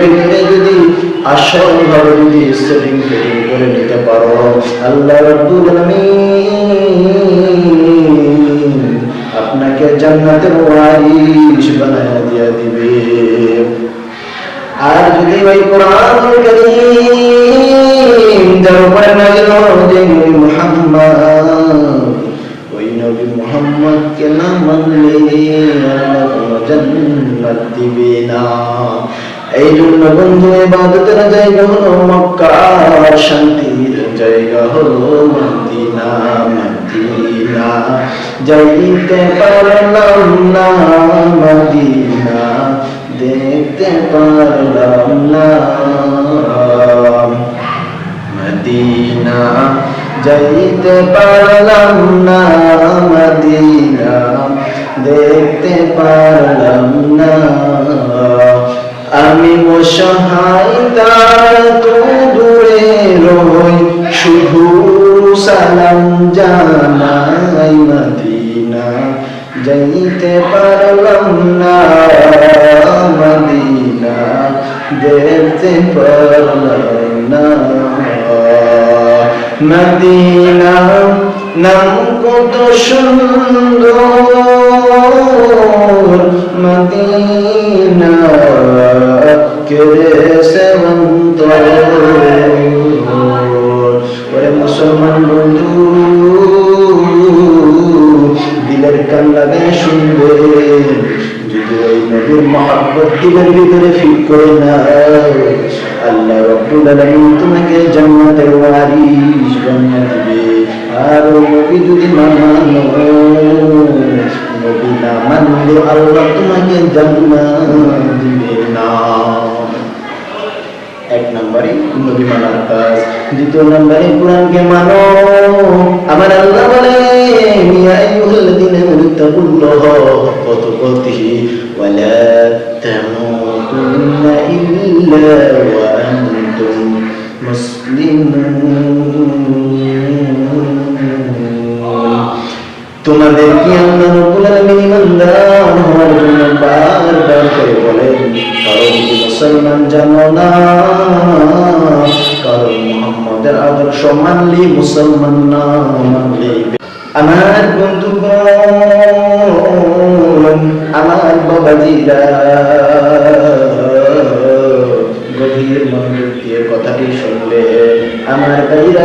যদি যদি আসল ভাবে যদি সেটিং ফিটিং করে নিতে পারো, আল্লাহ রাব্বুল আলামিন আপনাকে জান্নাতের ওয়ারিশ বানায় দিয়া দিবে। আর যদি ওই কোরআন কারীম যার উপরে হলো যে নবী মুহাম্মদ, ওই নবী মুহাম্মদকে না মানলে আল্লাহ জান্নাত দিবে না। এই জন্য বন্ধু, ইবাদতের জায়গা হলো মক্কা। শান্তির জায়গা হলো মদিনা মদিনা। যাইতে পারলাম না মদিনা, দেখতে পারলাম না মদিনা। যাইতে পারলাম না মদিনা, দেখতে পারলাম না আমি অসহায় তার তো দূরে রই, শুধু সালাম জানাই মদিনা। যাইতে পারলাম না মদিনা, দেখতে পারলাম না। মদিনা নাম কত সুন্দর, মদিনা মুসলমান বন্ধু, দিলের কান লাগায় শুনবে। যদি ওই নবীর মহাব্বত দিলের ভিতরে ফিট করে না আল্লাহ নবী না মানলে আল্লাহ তোমাকে জান্নাত দিবে এক নম্বরে নবী মানার কাজ দ্বিতীয় নম্বরে কোরআনকে মানো আমার আল্লাহ বলে ইয়া আইয়ুহাল্লাযীনা আমানুত্তাকুল্লাহ হাক্কা তুকাতিহি ওয়া লা তামুতুন্না ইল্লা ওয়া আনতুম মুসলিমুন তোমাদের কি আল্লাহ রব্বুল আলামিন ইমানদার হওয়ার জন্য বারবার করে বলেন, কারণ মুসলমান জানো না, কারণ মুহাম্মদের আদর্শ মানলি মুসলমান না মানলি আমার বন্ধুগণ, আমার বাবাজিরা, গভীর মনোযোগ কথাটি শুনলে, আমার ভাইরা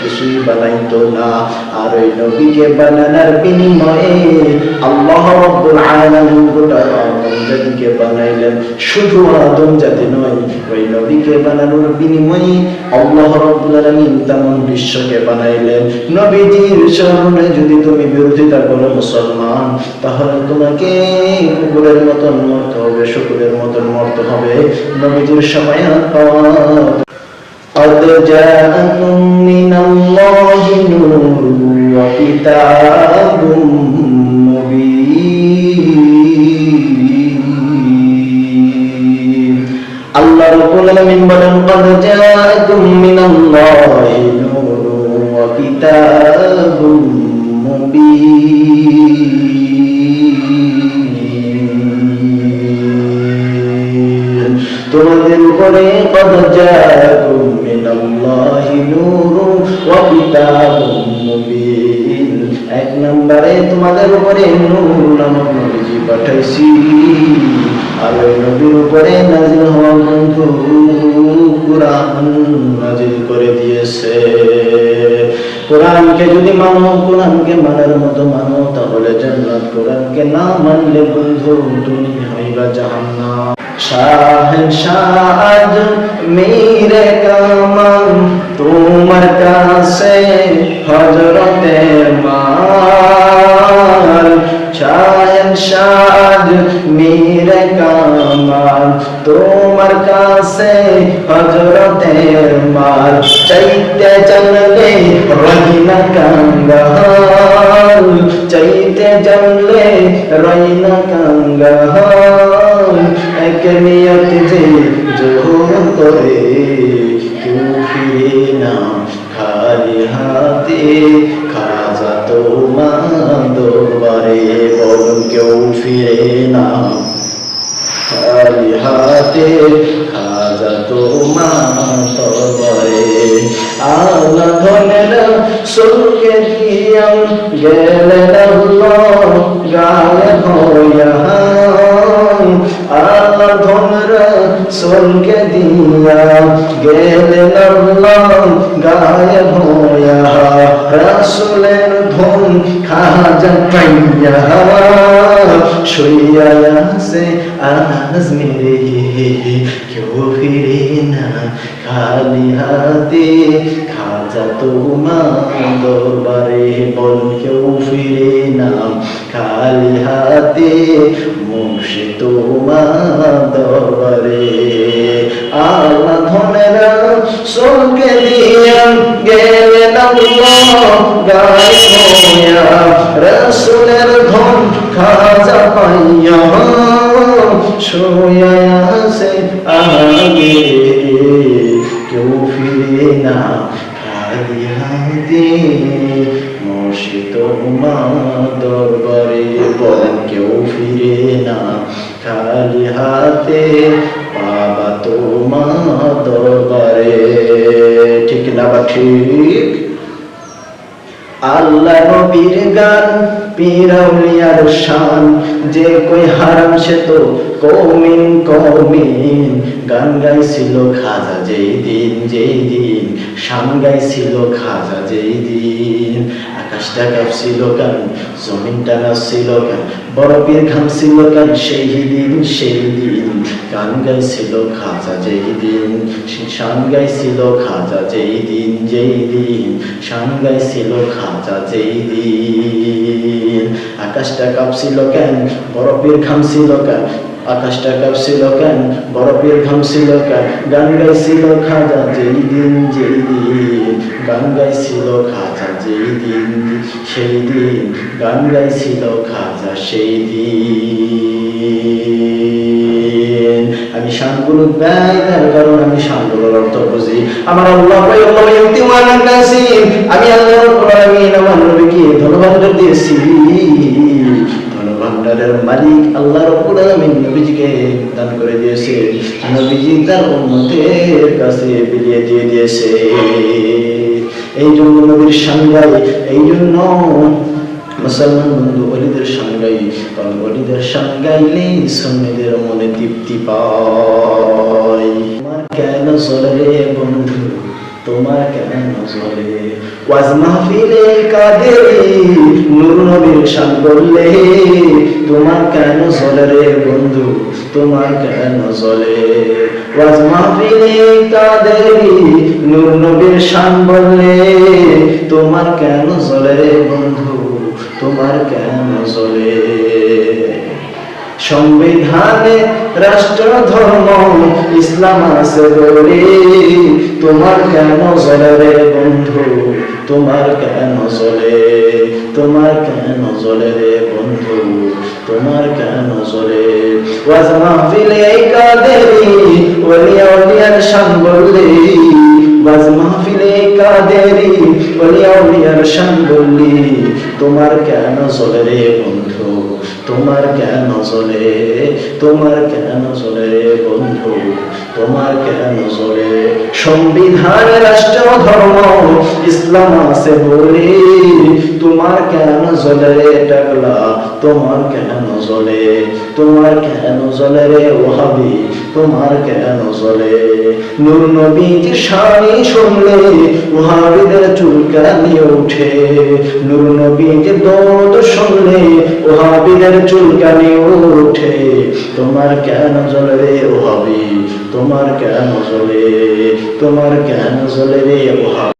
কিছুই না। আর ওই নবীকে বানানোর বিনিময়ে আল্লাহ রাব্বুল আলামিন গোটা বানাইলেন। শুধু আদম জাতি নয়, ওই নবীকে বানানোর বিনিময়ে আল্লাহ রাব্বুল আলামিন বিশ্বকে বানাইলেন। নবীজির চরণে যদি তুমি বিরোধিতা করো মুসলমান, তাহলে তোমাকে কুকুরের মতন মরতে হবে, শুকুরের মতন মরতে হবে। নবীজির সময় পাওয়া قد جاءكم من الله نور وكتاب مبين الله رب العالمين بلن قد جاءكم من الله نور وكتاب مبين তোমাদের উপরে কদ জাআকুম মিনাল্লাহি নূরুন ওয়া মুবিন। এক নম্বরে তোমাদের উপরে নূর নামক নবীজি পাঠাইছি। আর ওই নবীর উপরে নাজিল হওয়া কিন্তু কোরআন নাজিল করে দিয়েছে। কোরআনকে যদি মানো, কোরআনকে মানার মতো মানো, তাহলে জান্নাত কোরআনকে না মানলে বন্ধু তুমি হইবা জাহান্নাম। শাহ শাহ মেরে কামাল, তোমার কাছে হজরতে মাল। শাহ শাহ মেরে কামাল, তোমার কাছে হজরতে মাল। চাইতে জানলে রহি না কাঙ্গাল, চাইতে জানলে রহি না এক নিয়ত যে জোহর করে কেউ ফিরে না খালি হাতে, খাজা তোমার দরবারে বরং কেউ ফিরে না। খালি হাতে খাজা তোমার দরবারে আল্লাহ ধনের সুরকে দিয়াম গেলেন গায়ে হইয়া আল্লাহ ধনের সুরকে দিয়া গেলেন আল্লাহ গায়ে হইয়া, রাসুলের ধন খাজা পাইয়া শুইয়া আছে আজ মেরে কেউ ফিরে না, খালি হাতে খাজা তোমার দরবারে বল, কেউ ফিরে না, খালি হাতে রসুলের ধন খাজা পাইয়া শুয়া আছে আগে, কেউ ফিরে না, খালি হাতে মুর্শিদ তোমার দরবারে কেউ ফিরে না খালি হাতে বাবা তোমার দরবারে। ঠিক না বা ঠিক? আল্লাহ নবীর গান পীরাউলিয়ার শান। যে কই হারাম সে তো কৌমিন কৌমিন। গান গাইছিল খাজা যেই দিন যেই দিন। শান গাইছিল খাজা যেই দিন আকাশটা কাঁপছিল গান জমিনটা নাচছিল গান বরফের ঘামছিল গান সেই দিন সেই দিন গান গাইছিল খাজা যেই দিন শান গাইছিল খাজা যেই দিন যেই দিন শান গাইছিল খাজা যেই দিন আকাশটা কাঁপছিল কেন? বরফের ঘামছিল কেন? আকাশটা কাঁপছিল কেন? বরফের ঘামছিল কেন? গান গাইছিল খাজা যেই দিন যেই দিন। গান গাইছিল খাজা যেই দিন, সেই দিন। গান গাইছিল খাজা সেই দিন। আমি শানগুলো ব্যয় কারণ আমি শানগুলোর অর্থ বুঝি। আমার আল্লাহ ভাই আল্লাহ ইমতিওয়ান কাসিম আমি আল্লাহ রাব্বুল আমার নবীকে ধন্যবাদ দিয়েছি। ধনভাণ্ডারের মালিক আল্লাহ রাব্বুল আলামিন নবীজিকে দান করে দিয়েছে। নবীজি তার উম্মতের কাছে বিলিয়ে দিয়ে দিয়েছে। এই জন্য নবীর সাংগাই এই জন্য মুসলমান বন্ধু অলিদের সঙ্গাই কারণ অলিদের সঙ্গাইলে সন্নিদের মনে তৃপ্তি পায়। তোমার কেন চলে বন্ধু? তোমার কেন চলে ওয়াজ মাহফিলে কাদেরি? নূর নবীর শান বললে, তোমার কেন চলে বন্ধু? তোমার কেন চলে ওয়াজ মাহফিলে কাদেরি? নূর নবীর শান বললে, তোমার কেন চলে বন্ধু? তোমার কেন চলে সংবিধানে রাষ্ট্র ধর্ম ইসলাম আছে রে তোমার কেন রে বন্ধু? তোমার কেন চলে তোমার কেন চলে রে বন্ধু? তোমার কেন চলে ওয়াজ মাহফিলে কাদেরি ওলিয়া ওলিয়ার বললে। ওয়াজ মাহফিলে কাদেরি ওলিয়া ওলিয়ার বললি। তোমার কেন চলে রে বন্ধু? তোমার কেন চলে? তোমার কেন চলে বন্ধু? তোমার কেন চলে সংবিধান, রাষ্ট্র, ধর্ম, ইসলাম আছে বলে। তোমার কেন চলে রে টাকলা তোমার কেন চলে তোমার কেন চলে রে ওহাবি, তোমার কেন চলে নূর নবীর শানি শুনলে ওহাবিদের চুলকানি ওঠে। নূর নবীর দোদ শুনলে ওহাবিদের চুলকানি ওঠে। তোমার কেন চলে রে ওহাবি তোমার কেন চলে তোমার কেন চলে রে